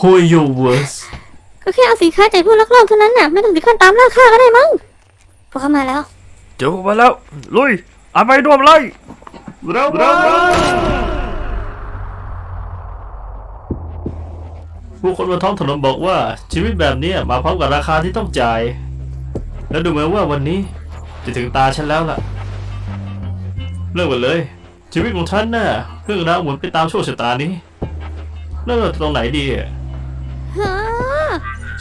โฮโยเวิร์สก็แค่เอาสินค้าจากผู้ลักลอบเท่านั้นน่ะไม่ต้องถึงขั้นตามล่าฆ่าก็ได้มั้งพวกเขามาแล้ว เจอพวกมันแล้ว ลุยอาไปรวมเลยเร็วเร็วเร็วผู้คนบนท้องถนนบอกว่าชีวิตแบบนี้มาพร้อมกับราคาที่ต้องจ่าย แล้วดูเหมือนว่าวันนี้จะถึงตาฉันแล้วล่ะ เริ่มกันเลย ชีวิตของฉันน่ะเรื่องราวหมุนไปตามโชคชะตานี้เริ่มจากตรงไหนดีอะ ฮะ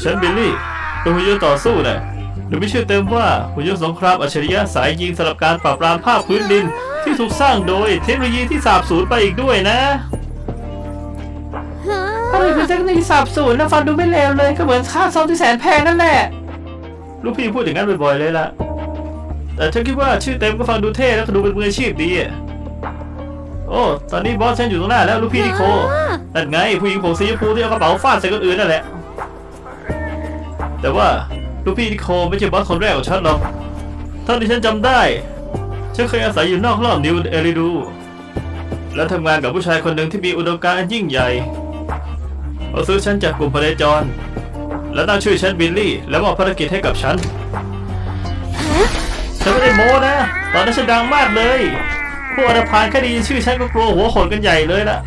ฉันบิลลี่ เป็นหุ่นยนต์ต่อสู้น่ะหรือไม่ชื่อเต็มว่าหุ่นยนต์สงครามอัจฉริยะสายยิงสำหรับการปราบปรามภาคพื้นดิน ที่ถูกสร้างโดยเทคโนโลยีที่สาบสูญไปอีกด้วยนะฮะเฮ้ยเป็นเทคโนโลยีสาบสูญนะฟังดูไม่เลวเลยก็เหมือนค่าซ่อมที่แสนแพงนั่นแหละ ลูกพี่พูดอย่างนั้นบ่อยๆเลยล่ะ แต่ฉันคิดว่าชื่อเต็มก็ฟังดูเท่แล้วก็ดูเป็นมืออาชีพดีอะโอ้ ตอนนี้บอสฉันอยู่ตรงหน้าแล้วลูกพี่นิโค นั่นไงผู้หญิงผมสีชมพูที่เอากระเป๋าฟาดใส่คนอื่นนั่นแหละ แต่ว่าลูกพี่นิโคไม่ใช่บอสคนแรกของฉันหรอกเท่าที่ฉันจำได้ฉันเคยอาศัยอยู่นอกรอบนิวเอริดู และทำงานกับผู้ชายคนหนึ่งที่มีอุดมการณ์อันยิ่งใหญ่เขาซื้อฉันจากกลุ่มพเนจร และตั้งชื่อฉันบิลลี่ และมอบภารกิจให้กับฉันฉันไม่ได้โม้นะ ตอนนั้นฉันดังมากเลย พวกอนพานแค่ได้ยินชื่อฉันก็กลัวหัวโขนกันใหญ่เลยละ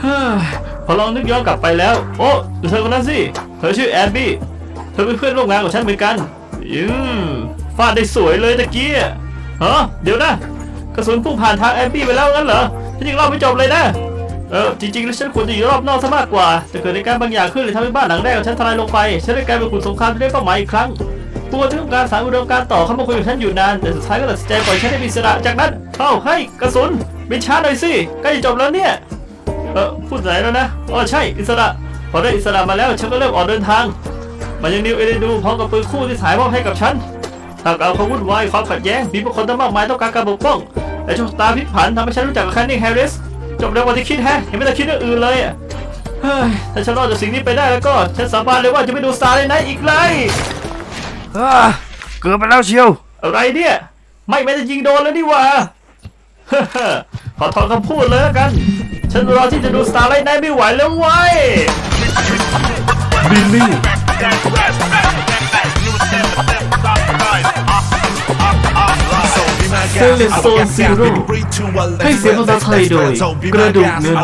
เฮ้ยพอลองนึกย้อนกลับไปแล้ว โอ้เธอคนนั้นสิเธอชื่อแอบบี้เธอเป็นเพื่อนร่วมงานของฉันเหมือนกันอืมฟาดได้สวยเลยตะกี้ฮะเดี๋ยวนะกระสุนพุ่งผ่านทางแอบบี้ไปแล้วงั้นเหรอฉันยังเล่าไม่จบเลยนะเออจริงๆแล้วฉันควรจะอยู่รอบนอกซะมากกว่า แต่เกิดเหตุการบางอย่างขึ้นเลยทำให้บ้านหลังแรกของฉันทลายลงไป ฉันได้กลายเป็นขุนสงครามที่ได้เป้าหมายอีกครั้ง พวที่ต้องการสารอุดมการต่อเข้ามาคุยกับฉันอยู่นาน แต่สุดท้ายก็ตัดสินใจปล่อยฉันให้มีอิสระจากนั้นเอ้าให้กระสุนบินช้าหน่อยสิใกล้จะจบแล้วเนี่ยเออพูดไหนแล้วนะอ๋อใช่อิสระพอได้อิสระมาแล้วฉันก็เริ่มออกเดินทาง มันยังนิวเอเดดูพร้อมกับปืนคู่ที่สายมอบให้กับฉันหากเอาความวุ่นวายความขัดแย้งมีผู้คนตั้งมากมายต้องการการปกป้องแต่โชคชะตาพลิกผันทำให้ฉันรู้จักกับแคนนี่แฮร์ริสจบเร็วกว่าที่คิดแฮะยังไม่ต้องคิดเรื่องอื่นเลยอะเฮ้ยถ้าฉันรอดจากสิ่งนี้ไปได้แล้วก็ฉันสาบานเลยว่าจะไม่ดูสตาร์เลยนะอีกเลย อ่าเกิดไปแล้วเชียว อะไรเนี่ย ไม่แม้จะยิงโดนแล้วนี่หว่า ขอถอนคำพูดเลยแล้วกัน ฉันรอที่จะดูสตาร์ไลท์ไนท์ไม่ไหวแล้วเว้ยบิลลี่ เซเลสโซนซีโร่ให้เสียงภาษาไทยโดยกระดูกเงินน